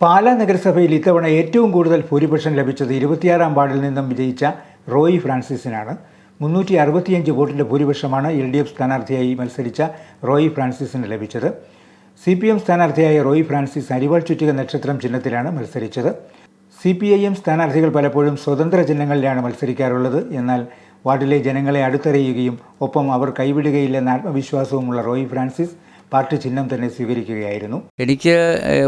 പാലാ നഗരസഭയിൽ ഇത്തവണ ഏറ്റവും കൂടുതൽ ഭൂരിപക്ഷം ലഭിച്ചത് ഇരുപത്തിയാറാം വാർഡിൽ നിന്നും വിജയിച്ച റോയി ഫ്രാൻസിസിനാണ്. മുന്നൂറ്റി അറുപത്തിയഞ്ച് വോട്ടിന്റെ ഭൂരിപക്ഷമാണ് എൽ ഡി എഫ് സ്ഥാനാർത്ഥിയായി മത്സരിച്ച റോയി ഫ്രാൻസിസിന് ലഭിച്ചത്. സി പി എം സ്ഥാനാർത്ഥിയായ റോയി ഫ്രാൻസിസ് അരിവാൾ ചുറ്റിക നക്ഷത്രം ചിഹ്നത്തിലാണ് മത്സരിച്ചത്. സി പി ഐ എം സ്ഥാനാർത്ഥികൾ പലപ്പോഴും സ്വതന്ത്ര ചിഹ്നങ്ങളിലാണ് മത്സരിക്കാറുള്ളത്. എന്നാൽ വാർഡിലെ ജനങ്ങളെ അടുത്തറിയുകയും ഒപ്പം അവർ കൈവിടുകയില്ലെന്ന ആത്മവിശ്വാസവുമുള്ള റോയി ഫ്രാൻസിസ് പാർട്ടി ചിഹ്നം തന്നെ സ്വീകരിക്കുകയായിരുന്നു. എനിക്ക്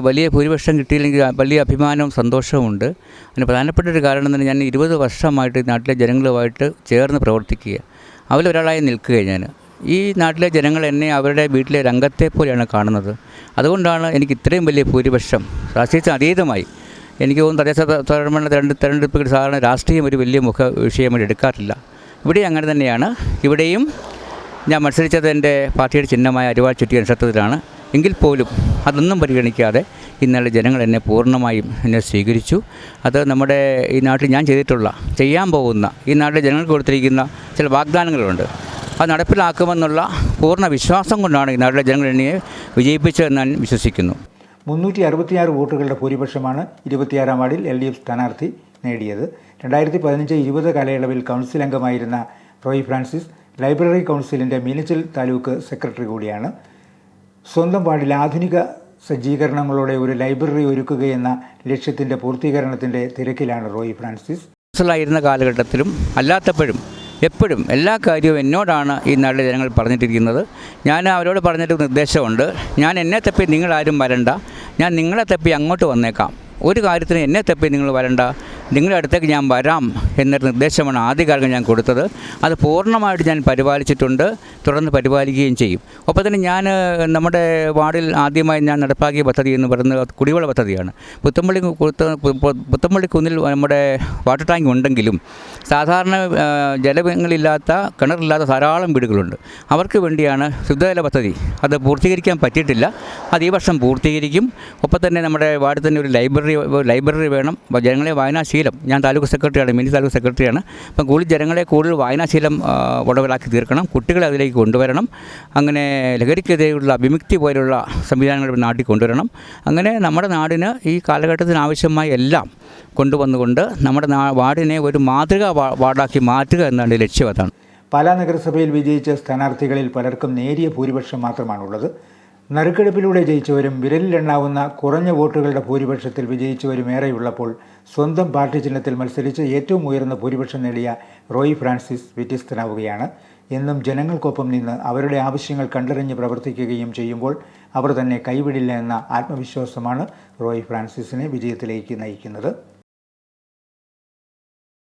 വലിയ ഭൂരിപക്ഷം കിട്ടിയില്ലെങ്കിൽ വലിയ അഭിമാനവും സന്തോഷവുമുണ്ട്. അതിന് പ്രധാനപ്പെട്ട ഒരു കാരണം തന്നെ ഞാൻ ഇരുപത് വർഷമായിട്ട് നാട്ടിലെ ജനങ്ങളുമായിട്ട് ചേർന്ന് പ്രവർത്തിക്കുക. അവരൊരാളായി നിൽക്കുക ഞാൻ. ഈ നാട്ടിലെ ജനങ്ങൾ എന്നെ അവരുടെ വീട്ടിലെ രംഗത്തെ പോലെയാണ് കാണുന്നത്. അതുകൊണ്ടാണ് എനിക്ക് ഇത്രയും വലിയ ഭൂരിപക്ഷം. രാഷ്ട്രീയത്തിന് അതീതമായി. എനിക്ക് തോന്നുന്നു തദ്ദേശ സ്വയംഭരണ തെരഞ്ഞെടുപ്പുകൾ സാധാരണ രാഷ്ട്രീയം ഒരു വലിയ മുഖ വിഷയമായിട്ട് എടുക്കാറില്ല. ഇവിടെ അങ്ങനെ തന്നെയാണ്. ഇവിടെയും ഞാൻ മത്സരിച്ചത് എന്റെ പാർട്ടിയുടെ ചിഹ്നമായ അരിവാൾ ചുറ്റിയ നക്ഷത്രത്തിലാണ്. എങ്കിൽ പോലും അതൊന്നും പരിഗണിക്കാതെ ഇന്നലെ ജനങ്ങൾ എന്നെ പൂർണമായും എന്നെ സ്വീകരിച്ചു. അത് നമ്മുടെ ഈ നാട്ടിൽ ഞാൻ ചെയ്തിട്ടുള്ള ചെയ്യാൻ പോകുന്ന ഈ നാട്ടിലെ ജനങ്ങൾക്ക് കൊടുത്തിരിക്കുന്ന ചില വാഗ്ദാനങ്ങളുണ്ട്. അത് നടപ്പിലാക്കുമെന്നുള്ള പൂർണ വിശ്വാസം കൊണ്ടാണ് ഈ നാട്ടിലെ ജനങ്ങൾ എന്നെ വിജയിപ്പിച്ചതെന്ന് ഞാൻ വിശ്വസിക്കുന്നു. മുന്നൂറ്റി അറുപത്തിയാറ് വോട്ടുകളുടെ ഭൂരിപക്ഷമാണ് ഇരുപത്തിയാറാം വാർഡിൽ എൽ ഡി എഫ് സ്ഥാനാർത്ഥി നേടിയത്. രണ്ടായിരത്തി പതിനഞ്ച് ഇരുപത് കാലയളവിൽ കൗൺസിൽ അംഗമായിരുന്ന റോയ് ഫ്രാൻസിസ് ലൈബ്രറി കൗൺസിലിന്റെ മീനച്ചിൽ താലൂക്ക് സെക്രട്ടറി കൂടിയാണ്. സ്വന്തം വാർഡിൽ ആധുനിക സജ്ജീകരണങ്ങളോടെ ഒരു ലൈബ്രറി ഒരുക്കുകയെന്ന ലക്ഷ്യത്തിന്റെ പൂർത്തീകരണത്തിന്റെ തിരക്കിലാണ് റോയി ഫ്രാൻസിസ്. ായിരുന്ന കാലഘട്ടത്തിലും അല്ലാത്തപ്പോഴും എപ്പോഴും എല്ലാ കാര്യവും എന്നോടാണ് ഈ നാട്ടിലെ ജനങ്ങൾ പറഞ്ഞിട്ടിരിക്കുന്നത്. ഞാൻ അവരോട് പറഞ്ഞിട്ട് നിർദ്ദേശമുണ്ട്. ഞാൻ എന്നെ തപ്പി നിങ്ങളാരും വരണ്ട. ഞാൻ നിങ്ങളെ തപ്പി അങ്ങോട്ട് വന്നേക്കാം. ഒരു കാര്യത്തിന് എന്നെ തപ്പി നിങ്ങൾ വരണ്ട. നിങ്ങളുടെ അടുത്തേക്ക് ഞാൻ വരാം എന്നൊരു നിർദ്ദേശമാണ് ആദ്യകാലം ഞാൻ കൊടുത്തത്. അത് പൂർണമായിട്ട് ഞാൻ പരിപാലിച്ചിട്ടുണ്ട്. തുടർന്ന് പരിപാലിക്കുകയും ചെയ്യും. ഒപ്പം തന്നെ ഞാൻ നമ്മുടെ വാർഡിൽ ആദ്യമായി ഞാൻ നടപ്പാക്കിയ പദ്ധതി എന്ന് പറയുന്നത് കുടിവെള്ള പദ്ധതിയാണ്. പുത്തമ്പള്ളി പുത്തമ്പള്ളി കുന്നിൽ നമ്മുടെ വാട്ടർ ടാങ്ക് ഉണ്ടെങ്കിലും സാധാരണ ജലങ്ങളില്ലാത്ത കിണറില്ലാത്ത ധാരാളം വീടുകളുണ്ട്. അവർക്ക് വേണ്ടിയാണ് ശുദ്ധജല പദ്ധതി. അത് പൂർത്തീകരിക്കാൻ പറ്റിയിട്ടില്ല. അത് ഈ വർഷം പൂർത്തീകരിക്കും. ഒപ്പം തന്നെ നമ്മുടെ വാർഡിൽ തന്നെ ഒരു ലൈബ്രറി ലൈബ്രറി വേണം. ജനങ്ങളെ വായനാശീലം ഞാൻ താലൂക്ക് സെക്രട്ടറിയാണ് മിനി താലൂക്ക് സെക്രട്ടറിയാണ്. അപ്പം കൂടുതൽ ജനങ്ങളെ കൂടുതൽ വായനാശീലം ഉടവലാക്കി തീർക്കണം. കുട്ടികളെ അതിലേക്ക് കൊണ്ടുവരണം. അങ്ങനെ ലഹരിക്കെതിരെയുള്ള വിമുക്തി പോലുള്ള സംവിധാനങ്ങൾ നാട്ടിൽ കൊണ്ടുവരണം. അങ്ങനെ നമ്മുടെ നാടിന് ഈ കാലഘട്ടത്തിന് ആവശ്യമായ എല്ലാം കൊണ്ടുവന്നുകൊണ്ട് നമ്മുടെ വാർഡിനെ ഒരു മാതൃകാ വാർഡാക്കി മാറ്റുക എന്നാണ് ലക്ഷ്യം അതാണ്. പല നഗരസഭയിൽ വിജയിച്ച സ്ഥാനാർത്ഥികളിൽ പലർക്കും നേരിയ ഭൂരിപക്ഷം മാത്രമാണുള്ളത്. നറുക്കെടുപ്പിലൂടെ ജയിച്ചവരും വിരലിലെണ്ണാവുന്ന കുറഞ്ഞ വോട്ടുകളുടെ ഭൂരിപക്ഷത്തിൽ വിജയിച്ചവരും ഏറെയുള്ളപ്പോൾ സ്വന്തം പാർട്ടി ചിഹ്നത്തിൽ മത്സരിച്ച് ഏറ്റവും ഉയർന്ന ഭൂരിപക്ഷം നേടിയ റോയ് ഫ്രാൻസിസ് വ്യത്യസ്തനാവുകയാണ്. എന്നും ജനങ്ങൾക്കൊപ്പം നിന്ന് അവരുടെ ആവശ്യങ്ങൾ കണ്ടറിഞ്ഞ് പ്രവർത്തിക്കുകയും ചെയ്യുമ്പോൾ അവർ തന്നെ കൈവിടില്ല എന്ന ആത്മവിശ്വാസമാണ് റോയ് ഫ്രാൻസിസിനെ വിജയത്തിലേക്ക് നയിക്കുന്നത്.